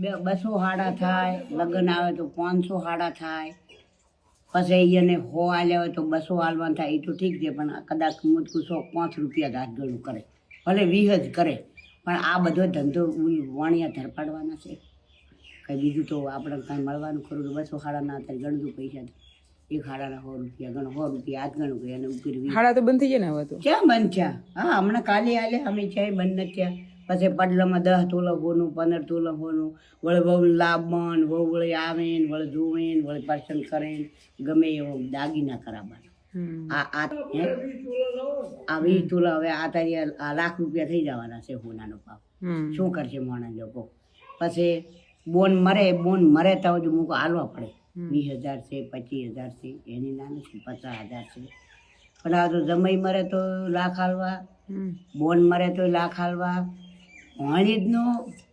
બે બસો હાડા થાય લગ્ન આવે તો પાંચસો હાડા થાય. પછી એને હો હાલ્યા હોય તો બસો હાલવાનું થાય એ તો ઠીક છે પણ કદાચ મોટકું સો પાંચ રૂપિયા ઘાટ ગણું કરે. ભલે વીહ જ કરે પણ આ બધો ધંધો વાણિયા ધરપાડવાના છે. કંઈ બીજું તો આપણે કાંઈ મળવાનું ખરું તો બસો હાડા ના થાય ગણતું પૈસા એક હાડાના સો રૂપિયા ગણો સો રૂપિયા આજ ગણું કે એને વીસ. હાડા તો બંધ થઈ જાય ને હવે તો? ક્યાં બંધ છે હા હમણાં કાલે આલે અમે ક્યાંય બંધ નથી થયા. પછી પડલામાં દસ તોલા પંદર તોલા વળી બહુ લાભમાં બહુ વળે આવે ને વળે જોવે ને વળે પસંદ કરે ગમે એવો દાગીના કરાવવાના આ આ આ વીસ તોલા હવે આ તારી આ- લાખ રૂપિયા થઈ જવાના છે હોનાનો ભાવ. શું કરશે માણસ લોકો પછી બોન મરે બોન મરે તો હજુ મૂકો હાલવા પડે. વીસ હજાર છે પચીસ હજાર છે એની ના નથી પચાસ હજાર છે. પણ આ તો જમાઈ મરે તો લાખ હાલવા. બોન મરે તો લાખ હાલવા. ભણેજનો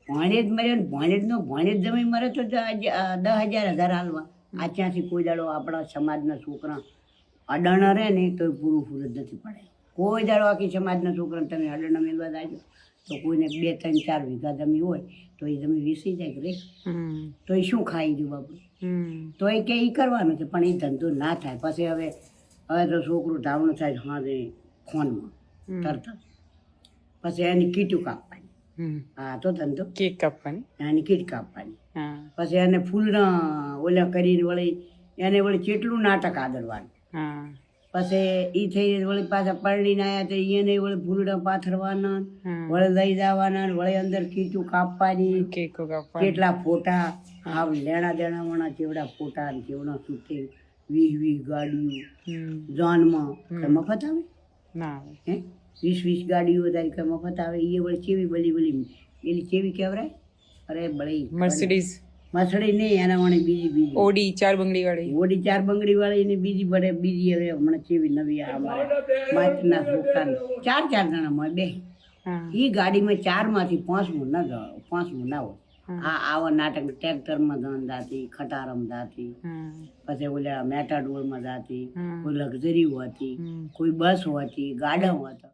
ભણેજ મરે ને ભણેજનો ભણેજ જમી મરે તો દસ હજાર હજાર હાલવા. આ ત્યાંથી કોઈ દાડો આપણા સમાજના છોકરા અડણ રહે ને તો પૂરું પૂરું જ નથી પડે. કોઈ દાડો આખી સમાજના છોકરાને તમે અડણ મેળવા જાજો. તો કોઈને બે ત્રણ ચાર વીઘા જમી હોય તો એ જમીન વીસી જાય કે રે. તો એ શું ખાઈ ગયું બાપુ? તો એ કે એ કરવાનું છે પણ એ ધંધો ના થાય. પછી હવે હવે તો છોકરું ધાવણું થાય હા ફોનમાં. તરત. પછી એની કીટું કાપવાની હા તો ધંધો કેક કાપવાની? કીટ કાપવાની. પછી એને ફૂલના ઓલા કરીને વળી એને વળી કેટલું નાટક આદરવાનું. પછી એ થઈ વળી પાછા પરણીને આવ્યા તો એને વળી ફૂલડા પાથરવાના. વળી લઈ જવાના વળી અંદર કીચું કાપવાની. કેકો કાપવાની. કેટલા ફોટા આમ લેણા દેણા વાળા કેવડા ફોટા ને કેવડા શૂટિંગ વીસ વીસ ગાડીઓ. જાનમાં. મફત આવે? ના આવે. હે? વીસ વીસ ગાડીઓ તારી કઈ મફત આવે એ વળી ચેવી બલી બલી એની ચેવી કેવરાય અરે બળી મર્સિડીઝ મસડી નહીં એના વાળી બીજી બીજી. ઓડી ચાર બંગડી વાળી. ઓડી ચાર બંગડી વાળી ને બીજી ભરે બીજી હવે હમણાં ચેવી નવી આ અમારે માતના છોકરાને ચાર ચાર જણા મળે બે. હા. એ ગાડીમાં ચારમાંથી પાંચમું ના જવા પાંચમું ના હોય. આ આવા નાટક ટ્રેક્ટરમાં ધન જાતી ખટારમ જાતી હા. પછી ઓલા મેટાડોરમાં જાતી કોઈ લક્ઝરી હોતી કોઈ બસ હોતી ગાડા હોતા.